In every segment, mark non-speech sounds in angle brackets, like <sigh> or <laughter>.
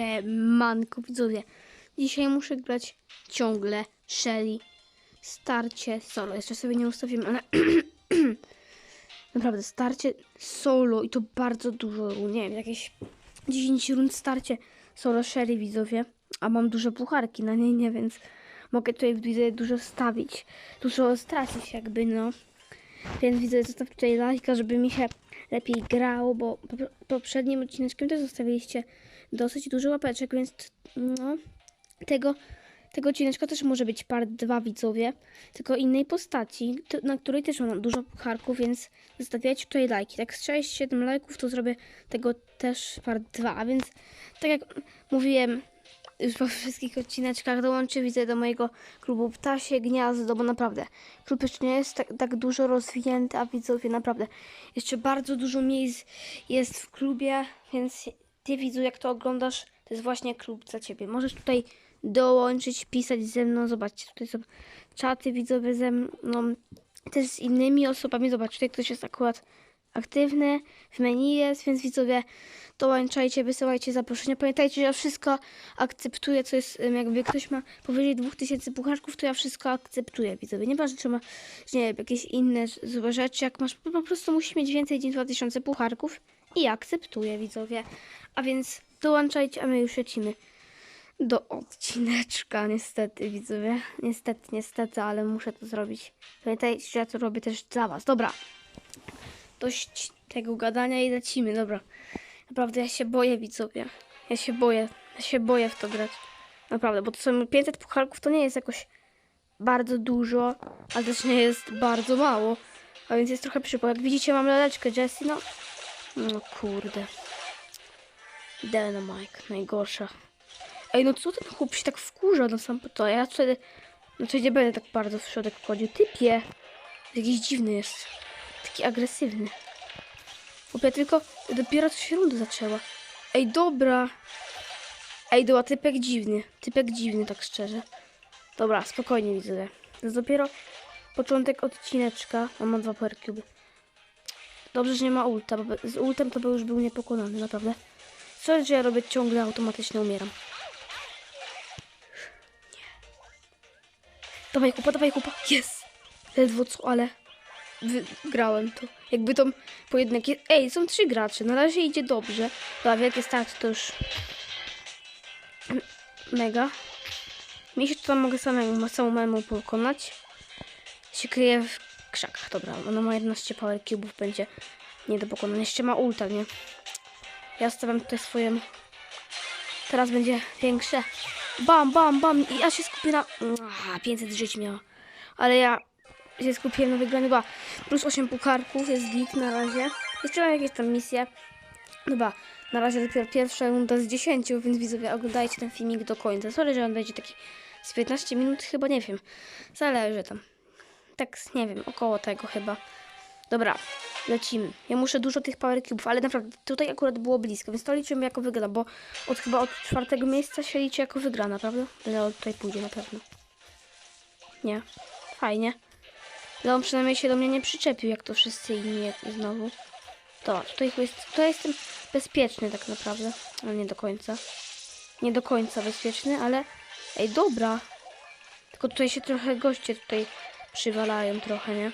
Siemanko widzowie. Dzisiaj muszę grać ciągle Shelly. Starcie solo. Jeszcze sobie nie ustawiłem, ale <clears throat> naprawdę starcie solo i to bardzo dużo. Nie wiem, jakieś 10 rund starcie solo Shelly widzowie. A mam duże pucharki na niej, nie, więc mogę tutaj widzę dużo stawić. Dużo stracić jakby, no. Więc widzę, zostaw tutaj lajka, żeby mi się lepiej grało, bo po- poprzednim odcineczkiem też zostawiliście dosyć dużo łapeczek, więc no, tego, tego odcineczka też może być part 2 widzowie, tylko innej postaci, na której też mam dużo pucharków, więc zostawiajcie tutaj lajki. Tak z 6-7 lajków to zrobię tego też part 2, a więc tak jak mówiłem już po wszystkich odcineczkach dołączy widzę do mojego klubu Ptasie Gniazdo, bo naprawdę klub jeszcze nie jest tak, tak dużo rozwinięty, a widzowie naprawdę jeszcze bardzo dużo miejsc jest w klubie, więc ty widzu jak to oglądasz, to jest właśnie klub dla ciebie. Możesz tutaj dołączyć, pisać ze mną, zobaczcie, tutaj są czaty widzowie ze mną, też z innymi osobami, zobacz, tutaj ktoś jest akurat aktywny, w menu jest, więc widzowie dołączajcie, wysyłajcie zaproszenia. Pamiętajcie, że ja wszystko akceptuję, co jest, jakby ktoś ma powyżej 2000 pucharków, to ja wszystko akceptuję, widzowie. Nieważne, czy ma, nie wiem, jakieś inne złe rzeczy, jak masz, po prostu musisz mieć więcej niż 2000 pucharków i akceptuję, widzowie. A więc dołączajcie, a my już lecimy do odcineczka, niestety, widzowie. Niestety, niestety, ale muszę to zrobić. Pamiętajcie, że ja to robię też dla was. Dobra, dość tego gadania i lecimy, dobra. Naprawdę ja się boję, widzowie. Ja się boję. Ja się boję w to grać. Naprawdę, bo to są 500 pucharków to nie jest jakoś bardzo dużo, ale też nie jest bardzo mało. A więc jest trochę przypał. Jak widzicie, mam laleczkę Jessie, no. No kurde. Dynamite, najgorsza. Ej, no co ten chłop się tak wkurza na sam to? Ja wtedy... No to nie będę tak bardzo w środek wchodził. Typie! Jakiś dziwny jest. Taki agresywny. Chłopie, tylko dopiero co się runda zaczęła. Ej, dobra. Ej, dobra, typek dziwny. Typek dziwny, tak szczerze. Dobra, spokojnie widzę. To jest dopiero początek odcineczka. On ma dwa power cube. Dobrze, że nie ma ulta, bo z ultem to by już był niepokonany, naprawdę. Co, że ja robię ciągle automatycznie umieram. Dawaj kupa, dawaj kupa. Jest! Ledwo co, ale wygrałem to. Jakby to pojedynek jest... Ej, są trzy gracze. Na razie idzie dobrze. Dobra, wielkie starty to już... Mega. Mi się to tam mogę samemu, samemu pokonać. Się kryje w krzakach. Dobra, ona ma 11 power cube'ów, będzie nie do pokonania. Jeszcze ma ulta, nie? Ja stawiam tutaj swoją... Teraz będzie większe. Bam, bam, bam. I ja się skupię na... Aha, 500 żyć miała. Ale ja się skupiłem na wygraniu, bo plus 8 pucharków jest git na razie. Jeszcze mam jakieś tam misje. Dobra, na razie dopiero pierwsza runda z 10, więc widzowie oglądajcie ten filmik do końca. Sorry, że on będzie taki z 15 minut, chyba nie wiem. Zależy tam. Tak, nie wiem, około tego chyba. Dobra, lecimy. Ja muszę dużo tych power cube'ów, ale naprawdę tutaj akurat było blisko, więc to liczymy jako wygrana, bo od chyba od czwartego miejsca się liczy jako wygrana, prawda? Leon tutaj pójdzie na pewno. Nie. Fajnie. Leon przynajmniej się do mnie nie przyczepił, jak to wszyscy inni znowu. To, tutaj jest, tutaj jestem bezpieczny tak naprawdę, ale nie do końca. Nie do końca bezpieczny, ale... Ej, dobra. Tylko tutaj się trochę goście tutaj przywalają trochę, nie?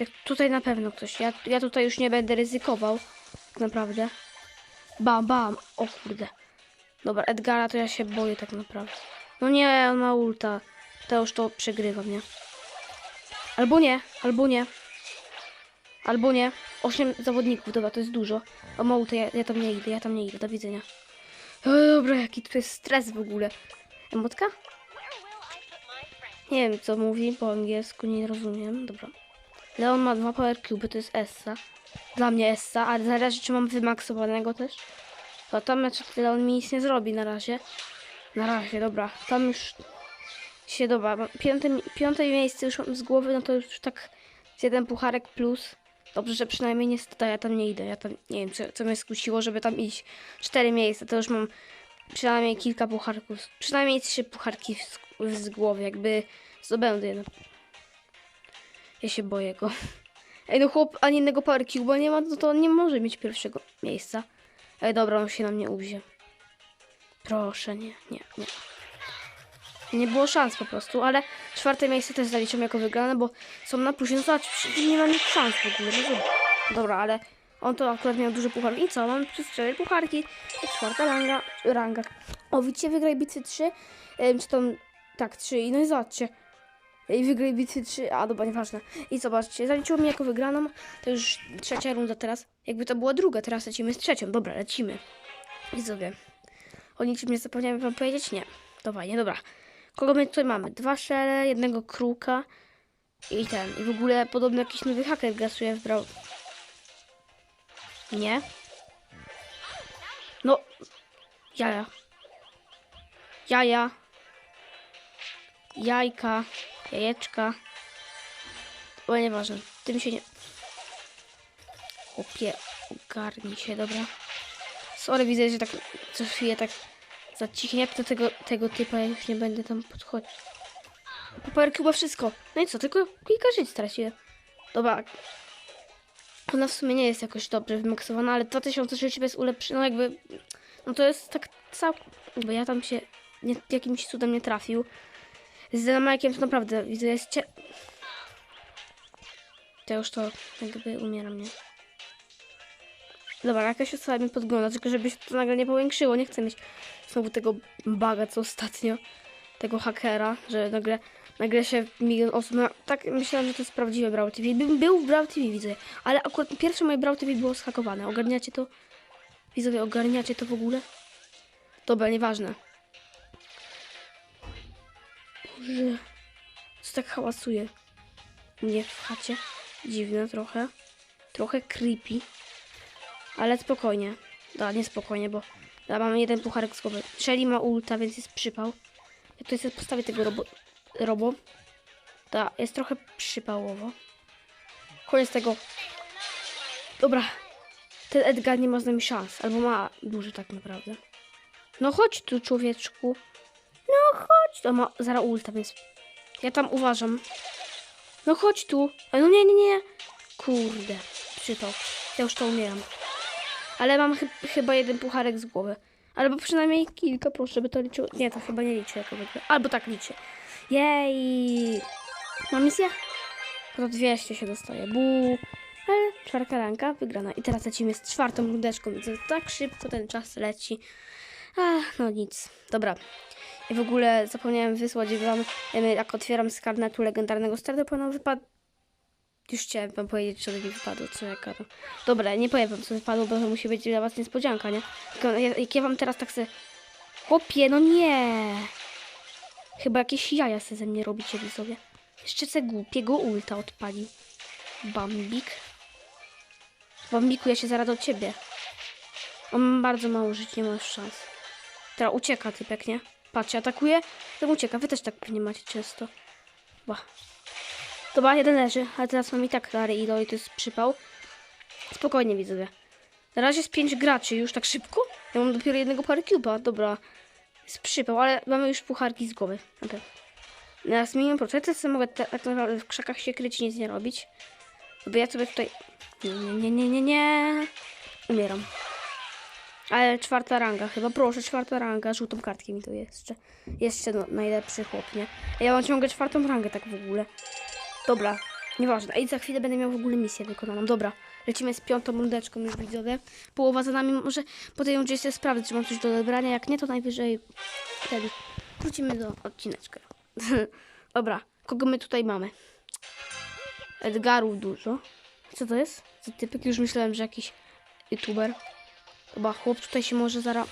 Tak tutaj na pewno ktoś. Ja, ja tutaj już nie będę ryzykował. Tak naprawdę. Bam, bam. O kurde. Dobra, Edgara to ja się boję tak naprawdę. No nie, on ma ulta. To już to przegrywam, nie? Albo nie, albo nie. Albo nie. Osiem zawodników, dobra, to jest dużo. O mało, to ja, ja tam nie idę, ja tam nie idę, do widzenia. O, dobra, jaki to jest stres w ogóle. Emotka? Nie wiem, co mówi po angielsku, nie rozumiem. Dobra. Leon ma dwa power cube, to jest Essa. Dla mnie Essa, ale zależy, czy mam wymaksowanego też. To tam znaczy Leon mi nic nie zrobi na razie. Na razie, dobra. Tam już się dobra. Piąte, piąte miejsce już mam z głowy, no to już tak z jeden pucharek plus. Dobrze, że przynajmniej nie stata, ja tam nie idę. Ja tam nie wiem, co, co mnie skusiło, żeby tam iść. Cztery miejsca, to już mam przynajmniej kilka pucharków. Przynajmniej trzy pucharki z, z głowy, jakby zdobędę jedno. Ja się boję go. Ej, no chłop ani jednego power cube'a nie ma, no to on nie może mieć pierwszego miejsca. Ej, dobra, on się na mnie uwzie. Proszę, nie, nie, nie. Nie było szans po prostu, ale czwarte miejsce też zaliczam jako wygrane, bo są na plusie. No zobacz, nie ma nic szans w ogóle. No. Dobra, ale on to akurat miał duży puchar. I co? Mam przez cztery pucharki. I czwarta ranga. ranga. O, widzicie, wygraj bitwy 3. Em, czy tam... Tak, 3. I no i zobaczcie. I wygraj bitwy 3. A, dobra, nieważne. I zobaczcie, zaliczyło mi jako wygraną. To już trzecia runda teraz. Jakby to była druga, teraz lecimy z trzecią. Dobra, lecimy. Widzowie. O niczym nie zapomniałem wam powiedzieć? Nie. To fajnie, dobra. Kogo my tutaj mamy? Dwa szele, jednego kruka i ten. I w ogóle podobno jakiś nowy haker grasuje w brał. Nie? No. Jaja. Jaja. Jajka. Jajeczka. O, nieważne. Tym się nie... Chłopie, ogarnij się, dobra. Sorry, widzę, że tak co chwilę tak zacichnie do tego, tego typa, ja już nie będę tam podchodzić. Power chyba wszystko. No i co, tylko kilka żyć straciłem. Dobra. Ona w sumie nie jest jakoś dobrze wymaksowana, ale 2000 żyć bez ulepszenia, no jakby... No to jest tak cał... Bo ja tam się nie, jakimś cudem nie trafił. Z Dynamajkiem to naprawdę, widzę, jest cie... To już to jakby umieram, nie? Dobra, jakaś osoba mi podgląda, tylko żeby się to nagle nie powiększyło. Nie chcę mieć znowu tego baga, co ostatnio, tego hakera, że nagle, nagle się milion osób... No, tak myślałam, że to jest prawdziwe Brawl TV. Bym był w Brawl TV, widzę. Ale akurat pierwsze moje Brawl TV było schakowane. Ogarniacie to? Widzowie, ogarniacie to w ogóle? Dobra, nieważne. Boże, co tak hałasuje? Nie w chacie. Dziwne trochę. Trochę creepy. Ale spokojnie. Da, nie spokojnie, bo da, mamy jeden pucharek z głowy. Shelly ma ulta, więc jest przypał. Jak to jest, postawię tego robo... robo. Da, jest trochę przypałowo. Koniec tego. Dobra. Ten Edgar nie ma z nami szans. Albo ma duży tak naprawdę. No chodź tu, człowieczku. No chodź. To ma zaraz ulta, więc ja tam uważam. No chodź tu. Ale No nie, nie, nie. Kurde. Przypał. Ja już to umieram. Ale mam chy chyba jeden pucharek z głowy. Albo przynajmniej kilka, proszę, żeby to liczyło. Nie, to chyba nie liczę jako wygrę. Albo tak liczę. Jej! Mam misję? To 200 się dostaje. Bu. Ale czwarta ranka wygrana. I teraz lecimy z czwartą rundeczką. Widzę, tak szybko ten czas leci. Ach, no nic. Dobra. I w ogóle zapomniałem wysłać wam, jak otwieram z karnetu legendarnego Stardopona wypadł. Już chciałem wam powiedzieć, co mi wypadło, co jaka to. Dobra, nie powiem wam, co wypadło, bo to musi być dla was niespodzianka, nie? Jak ja wam teraz tak se... Chłopie, no nie! Chyba jakieś jaja se ze mnie robicie, widzowie. Jeszcze se głupiego ulta odpalił. Bambik. Bambiku, ja się zaraz do ciebie. On ma bardzo mało żyć, nie ma szans. Teraz ucieka typek, nie? Patrzcie, atakuje, potem ucieka. Wy też tak pewnie macie często. Dobra, jeden leży, ale teraz mam i tak Lary i Loli, to jest przypał. Spokojnie, widzowie. Na razie jest pięć graczy, już tak szybko? Ja mam dopiero jednego Paracuba, dobra. Jest przypał, ale mamy już pucharki z głowy. Na. Teraz procent, ja sobie mogę tak naprawdę w krzakach się kryć i nic nie robić. Bo ja sobie tutaj... Nie, nie, nie, nie, nie. Umieram. Ale czwarta ranga, chyba proszę, czwarta ranga, żółtą kartkę mi to jeszcze. Jeszcze no, najlepszy chłop, nie? Ja mam ciągle czwartą rangę tak w ogóle. Dobra, nieważne. I za chwilę będę miał w ogóle misję wykonaną. Dobra, lecimy z piątą rundeczką już widzowie. Połowa za nami, może po tej rundzie jeszcze sprawdzę, czy mam coś do odebrania. Jak nie, to najwyżej wtedy wrócimy do odcineczka. <laughs> Dobra, kogo my tutaj mamy? Edgarów dużo. Co to jest? Za typek? Już myślałem, że jakiś youtuber. Chyba chłop tutaj się może zaraz...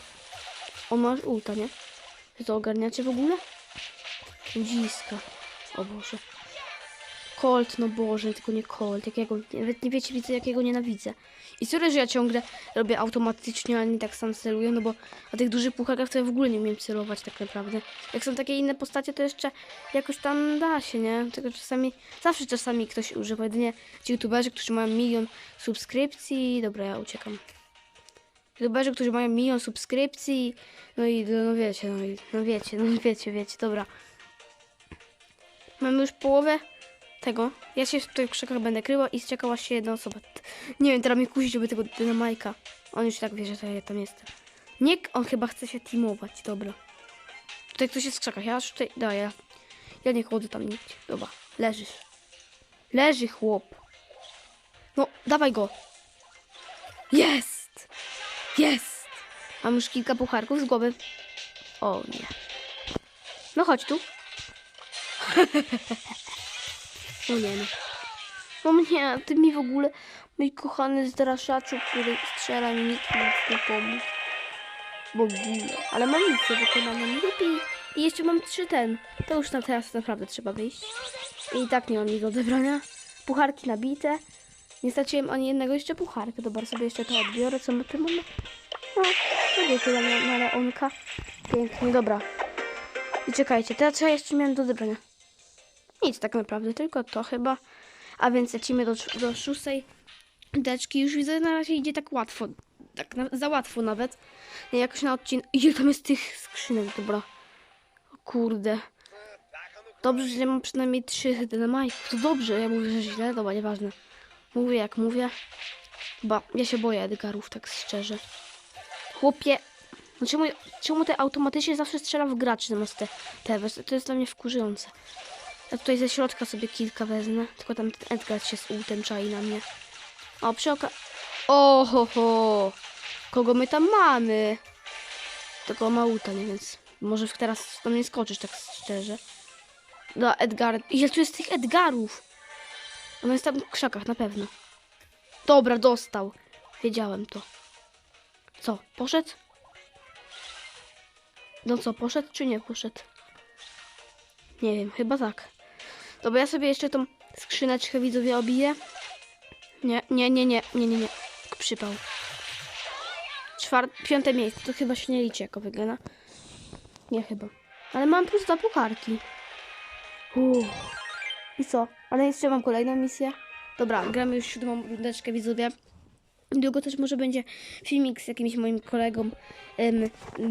On ma ulta, nie? Wy to ogarniacie w ogóle? Ludziska. O Boże. Colt, no Boże, tylko nie Colt. Jakiego, nawet nie wiecie, widzę, jakiego nienawidzę. I sorry, że ja ciągle robię automatycznie, a nie tak sam celuję, no bo na tych dużych pucharkach to ja w ogóle nie umiem celować tak naprawdę. Jak są takie inne postacie, to jeszcze jakoś tam da się, nie? Tylko czasami, zawsze czasami ktoś używa, jedynie ci youtuberzy, którzy mają milion subskrypcji. Dobra, ja uciekam. YouTuberzy, którzy mają milion subskrypcji, no i no, no wiecie, no, i, no wiecie, no wiecie, wiecie, dobra. Mamy już połowę tego. Ja się tutaj w krzakach będę kryła i czekała się jedna osoba. Nie wiem, teraz mnie kusi, żeby tego dynamajka. On już tak wie, że to ja tam jestem. Nie, on chyba chce się teamować, dobra. Tutaj ktoś jest w krzakach, ja już tutaj, da, ja, ja nie chodzę tam nigdzie. Dobra, leżysz. Leży chłop. No, dawaj go. Jest! Jest! Mam już kilka pucharków z głowy. O nie. No chodź tu. <laughs> o nie no. No mnie, ty mi w ogóle, mój kochany zdraszaczu, który strzela mi nikt nie pomógł. W ogóle. Ale mam misję wykonaną lepiej. I jeszcze mam trzy ten. To już na teraz naprawdę trzeba wyjść. I tak nie mam nic do odebrania. Pucharki nabite. Nie straciłem ani jednego jeszcze pucharka. Dobra, sobie jeszcze to odbiorę. Co my tu mamy? No, nie tyle na, na leonka. Pięknie, dobra. I czekajcie, teraz ja jeszcze miałem do odebrania? Nic tak naprawdę, tylko to chyba. A więc lecimy do, do szóstej deczki. Już widzę, na razie idzie tak łatwo. Tak na, za łatwo nawet. Nie, jakoś na odcinek. Ile tam jest tych skrzynek, dobra. O kurde. Dobrze, że mam przynajmniej trzy dynamajków. To dobrze, ja mówię, że źle, dobra, nieważne. Mówię jak mówię. Chyba ja się boję Edgarów, tak szczerze. Chłopie, no czemu, czemu te automatycznie zawsze strzela w graczy zamiast te, te To jest dla mnie wkurzające. Ja tutaj ze środka sobie kilka wezmę, tylko tam ten Edgar się z ultem czai na mnie. O, przy oka... O, ho. Kogo my tam mamy? Tylko ma nie więc może teraz do mnie skoczysz, tak szczerze. No, Edgar. Ile tu jest tych Edgarów? On jest tam w krzakach, na pewno. Dobra, dostał. Wiedziałem to. Co, poszedł? No co, poszedł czy nie poszedł? Nie wiem, chyba tak. Dobra, ja sobie jeszcze tą skrzyneczkę widzowie obiję. Nie, nie, nie, nie, nie, nie, nie. Przypał. Czwarte, piąte miejsce, to chyba się nie liczy jako wygrana. Nie chyba. Ale mam plus dwa pucharki. Uuu. I co? Ale jeszcze mam kolejną misję. Dobra, gramy już siódmą rundeczkę widzowie. Długo też może będzie filmik z jakimś moim kolegą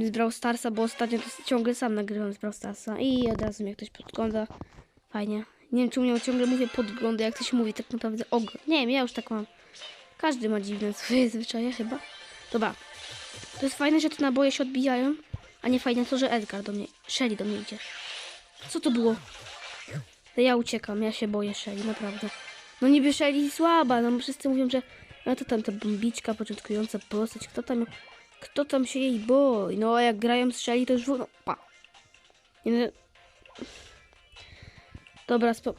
z Brawl Starsa, bo ostatnio ciągle sam nagrywam z Brawl Starsa i od razu mnie ktoś podgląda. Fajnie. Nie wiem, czemu ja ciągle mówię podgląda, jak ktoś mówi tak naprawdę ogląd. Nie wiem, ja już tak mam. Każdy ma dziwne <laughs> swoje zwyczaje chyba. Dobra. To jest fajne, że te naboje się odbijają, a nie fajne to, że Edgar do mnie, Shelly do mnie idzie. Co to było? No ja uciekam, ja się boję Shelly, naprawdę. No niby Shelly słaba, no wszyscy mówią, że no to tam ta bombiczka początkująca postać, kto tam, kto tam się jej boi? No a jak grają z Shelly, to już no pa. Nie, no. Dobra, spo...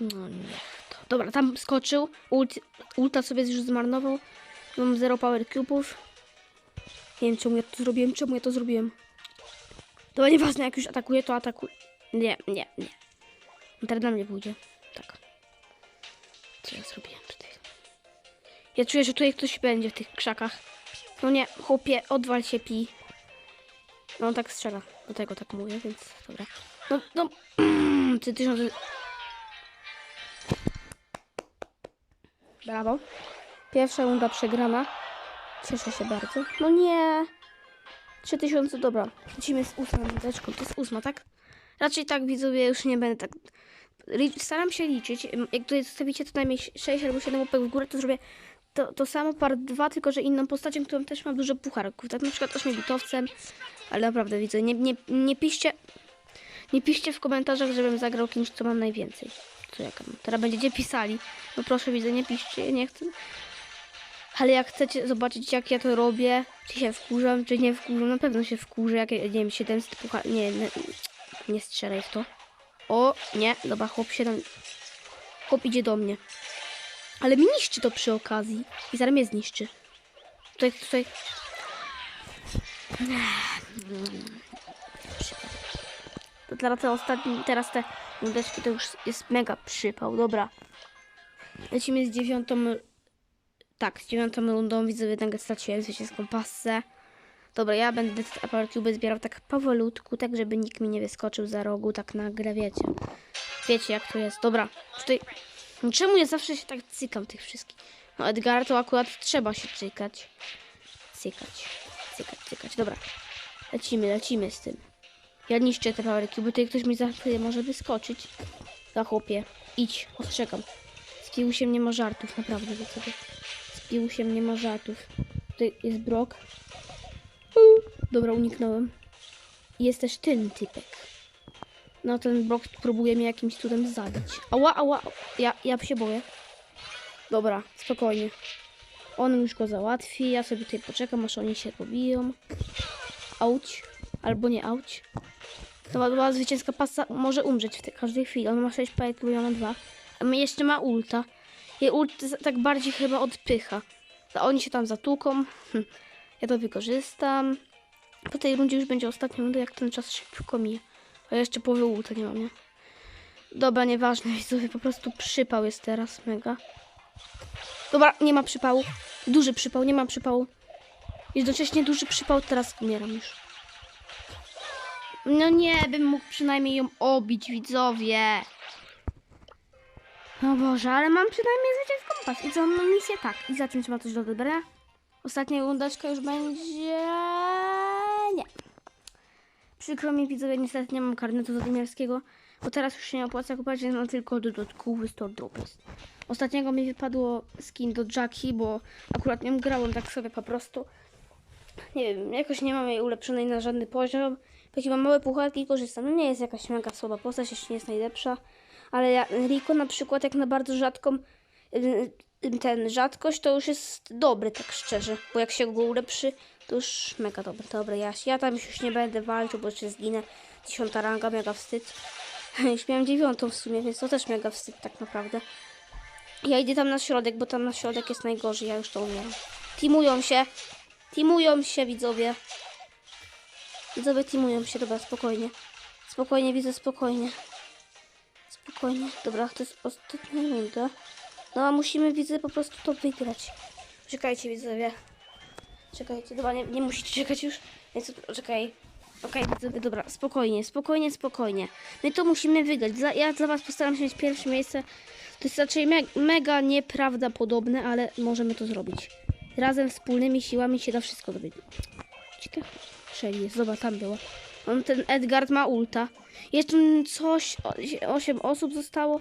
No niech to. Dobra, tam skoczył, ult, ulta sobie już zmarnował. Mam zero power cube'ów. Nie wiem czemu ja to zrobiłem, czemu ja to zrobiłem. To nieważne, jak już atakuje, to atakuje. Nie, nie, nie. Teraz na mnie pójdzie. Tak. Co ja zrobiłem tutaj? Ja czuję, że tutaj ktoś będzie w tych krzakach. No nie, chłopie, odwal się pi. No on tak strzela. Do tego tak mówię, więc dobra. No, no. <clears throat> Ty tysiące. Brawo. Pierwsza runda przegrana. Cieszę się bardzo. No nie. 3000, dobra. Lecimy z ósmą rundeczką. To jest ósma, tak? Raczej tak, widzowie, już nie będę tak... Staram się liczyć. Jak tutaj zostawicie co najmniej 6 albo 7 łapek w górę, to zrobię to, to samo part 2, tylko że inną postacią, którą też mam dużo pucharków. Tak na przykład 8-bitowcem. Ale naprawdę, widzę, nie, nie, nie piszcie... Nie piszcie w komentarzach, żebym zagrał kimś, co mam najwięcej. Co jak. Teraz będziecie pisali. No proszę, widzę, nie piszcie, nie chcę. Ale jak chcecie zobaczyć, jak ja to robię, czy się wkurzam, czy nie wkurzam, na pewno się wkurzę, jak, nie wiem, 700 puchar... Nie, nie, nie strzelaj w to. O, nie, dobra, chłop się tam... Chłop idzie do mnie. Ale mi niszczy to przy okazji. I zaraz mnie zniszczy. Tutaj, tutaj... To teraz te ostatnie, teraz te łódeczki to już jest mega przypał. Dobra. Lecimy z dziewiątą... Tak, z dziewiątą rundą widzowie nagle straciłem zwycięską pasę. Dobra, ja będę te Cube zbierał tak powolutku, tak żeby nikt mi nie wyskoczył za rogu, tak nagle, wiecie. Wiecie jak to jest. Dobra, tutaj... No czemu ja zawsze się tak cykam tych wszystkich? No Edgar to akurat trzeba się cykać. Cykać, cykać, cykać. Dobra, lecimy, lecimy z tym. Ja niszczę te Power Cube, tutaj ktoś mi może wyskoczyć. Za chłopie, idź, ostrzegam. Z Piłusiem nie ma żartów, naprawdę, wie sobie. Z Giusiem nie ma żartów. Tutaj jest Brok. Dobra, uniknąłem. Jest też ten typek. No ten Brok próbuje mnie jakimś cudem zabić. Ała, ała. Ja, ja się boję. Dobra, spokojnie. On już go załatwi. Ja sobie tutaj poczekam, aż oni się pobiją. Auć. Albo nie auć. To była zwycięska pasa może umrzeć w każdej chwili. On ma 6 pajek, ja mam 2. A my jeszcze ma ulta. Z- tak bardziej chyba odpycha. Oni się tam zatłuką. Hm. Ja to wykorzystam. Po tej rundzie już będzie ostatnia runda, jak ten czas szybko mija. A ja jeszcze połowy ulta nie mam, nie? Dobra, nieważne, <laughs> widzowie, po prostu przypał jest teraz, mega. Dobra, nie ma przypału. Duży przypał, nie ma przypału. Jednocześnie duży przypał, teraz umieram już. No nie, bym mógł przynajmniej ją obić, widzowie. No Boże, ale mam przynajmniej zwycięską pas. I co, mam misję? Tak. I za czym trzeba coś do odebrania? Ostatnia rundeczka już będzie... Nie. Przykro mi, widzowie, niestety nie mam karnetu zadymiarskiego, bo teraz już się nie opłaca kupować, mam tylko dodatkowy store drops. Ostatniego mi wypadło skin do Jackie, bo akurat nią grałem tak sobie po prostu. Nie wiem, jakoś nie mam jej ulepszonej na żadny poziom. Takie mam małe pucharki i korzystam. No nie jest jakaś mega słaba postać, jeszcze nie jest najlepsza. Ale Rico na przykład jak na bardzo rzadką y, y, ten rzadkość to już jest dobry, tak szczerze. Bo jak się go ulepszy, to już mega dobry. Dobra, ja, ja tam już nie będę walczył, bo jeszcze zginę. Dziesiąta ranga, mega wstyd. <laughs> Już miałem dziewiątą w sumie, więc to też mega wstyd tak naprawdę. Ja idę tam na środek, bo tam na środek jest najgorzej, ja już to umieram. Teamują się. Teamują się, widzowie. Widzowie teamują się, dobra, spokojnie. Spokojnie, widzę, spokojnie. Spokojnie. Dobra, to jest ostatnia runda. No a musimy, widzę, po prostu to wygrać. Czekajcie, widzowie. Czekajcie, dobra, nie, nie musicie czekać już. Więc czekaj. Okej, widzowie, dobra, spokojnie, spokojnie, spokojnie. My to musimy wygrać. Ja dla was postaram się mieć pierwsze miejsce. To jest raczej me, mega nieprawdopodobne, ale możemy to zrobić. Razem wspólnymi siłami się da wszystko zrobić. Ciekawe. Jest, zobacz, tam była. On, ten Edgard ma ulta. Jeszcze coś, 8 osób zostało,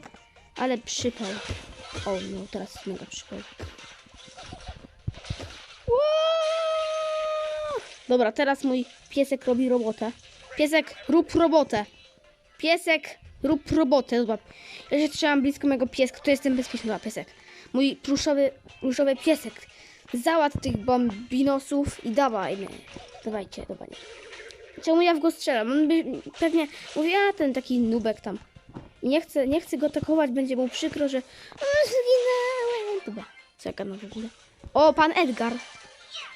ale przypał. O no, teraz mega przypał. Dobra, teraz mój piesek robi robotę. Piesek, rób robotę. Piesek, rób robotę. Zobacz. Ja się trzymam blisko mojego pieska, to jestem bezpieczny. Dobra, piesek. Mój pluszowy, pluszowy piesek. Załatw tych bambinosów i dawajmy. Dawajcie, dawaj. Czemu ja w go strzelam? On by pewnie mówi, ten taki nubek tam. Nie chcę, nie chcę go atakować, będzie mu przykro, że "O, zginąłem. Dobra, co ja gadam w ogóle? O, pan Edgar,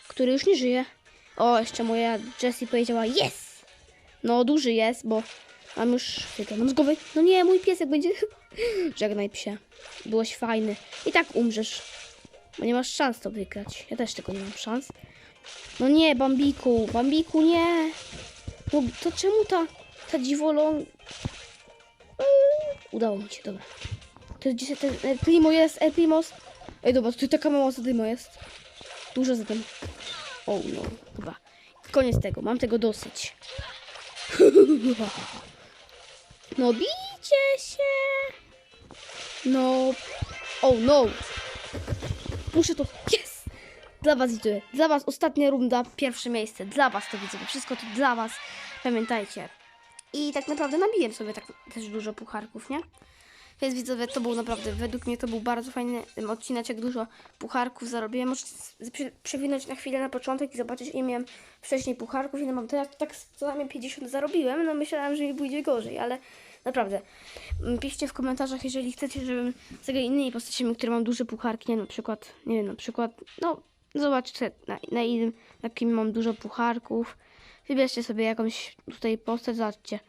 który już nie żyje. O, jeszcze moja Jessie powiedziała yes! No, duży jest, bo mam już z głowy. No nie, mój piesek będzie... <laughs> Żegnaj psie. Byłeś fajny. I tak umrzesz. Bo nie masz szans to wygrać. Ja też tego nie mam szans. No nie, Bambiku, Bambiku, nie. No to czemu ta, ta dziwolą... Uuu, Udało mi się, dobra. To jest dzisiaj ten El Primo jest, El Primos. Ej, dobra, tu taka mała zadyma jest. Dużo zadym. O no, chyba. Koniec tego, mam tego dosyć. <laughs> No bijcie się. No. Oh no. Muszę to. Dla was idę. Dla was ostatnia runda, pierwsze miejsce. Dla was to widzę. Wszystko to dla was. Pamiętajcie. I tak naprawdę nabiłem sobie tak też dużo pucharków, nie? Więc widzowie, to był naprawdę, według mnie to był bardzo fajny odcineczek, dużo pucharków zarobiłem. Możecie przewinąć na chwilę na początek i zobaczyć, ile miałem wcześniej pucharków, ile mam teraz, tak co najmniej 50 zarobiłem. No myślałem, że mi pójdzie gorzej, ale naprawdę. Mm, Piszcie w komentarzach, jeżeli chcecie, żebym zagrał innymi postaciami, które mam duże pucharki, nie, na przykład, nie wiem, na przykład, no, zobaczcie na, na, na kim mam dużo pucharków. Wybierzcie sobie jakąś tutaj postać, zobaczcie.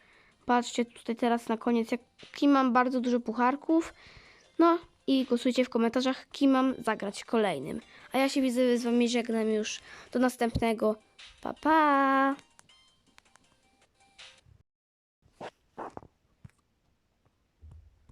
Patrzcie tutaj teraz na koniec, jak, kim mam bardzo dużo pucharków. No i głosujcie w komentarzach, kim mam zagrać kolejnym. A ja się widzę z wami żegnam już. Do następnego. Pa, pa!